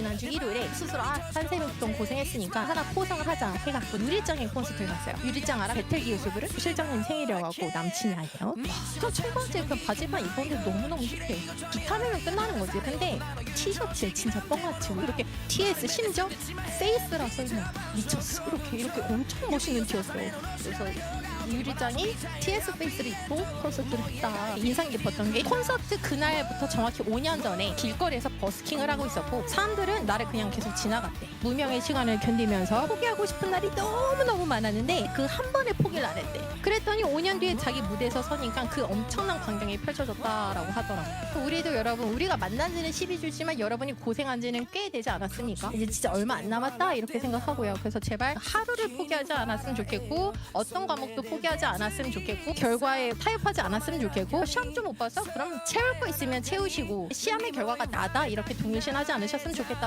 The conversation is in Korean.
지난주 일요일에 스스로 아 동안 고생했으니까 하나 포상을 하자 해갖고 유리장에 콘서트를 갔어요. 유리장 알아? 배틀기 요소부를 실장님 생일이어갖고 남친이 아니에요. 또첫 번째 그 바지만 입었는데 너무너무 힙해. 기타면 끝나는 거지. 근데 티셔츠에 진짜 뻥같이 이렇게 TS 심지어 페이스라 써있는 미쳤어. 이렇게 이렇게 엄청 멋있는 티였어요. 그래서 유리장이 TS 페이스를 입고 콘서트를 했다. 인상 깊었던 게 콘서트 그날부터 정확히 5년 전에 길거리에서 버스킹을 하고 있었고 사람들 은 나를 그냥 계속 지나갔대. 무명의 시간을 견디면서 포기하고 싶은 날이 너무너무 많았는데 그 한 번에 포기를 안 했대. 그랬더니 5년 뒤에 자기 무대에서 서니까 그 엄청난 광경이 펼쳐졌다라고 하더라고. 우리도 여러분 우리가 만난 지는 12주지만 여러분이 고생한 지는 꽤 되지 않았습니까? 이제 진짜 얼마 안 남았다 이렇게 생각하고요. 그래서 제발 하루를 포기하지 않았으면 좋겠고 어떤 과목도 포기하지 않았으면 좋겠고 결과에 타협하지 않았으면 좋겠고 시험 좀 못 봐서 그럼 채울 거 있으면 채우시고 시험의 결과가 나다 이렇게 동일신하지 않으셨으면 좋겠다.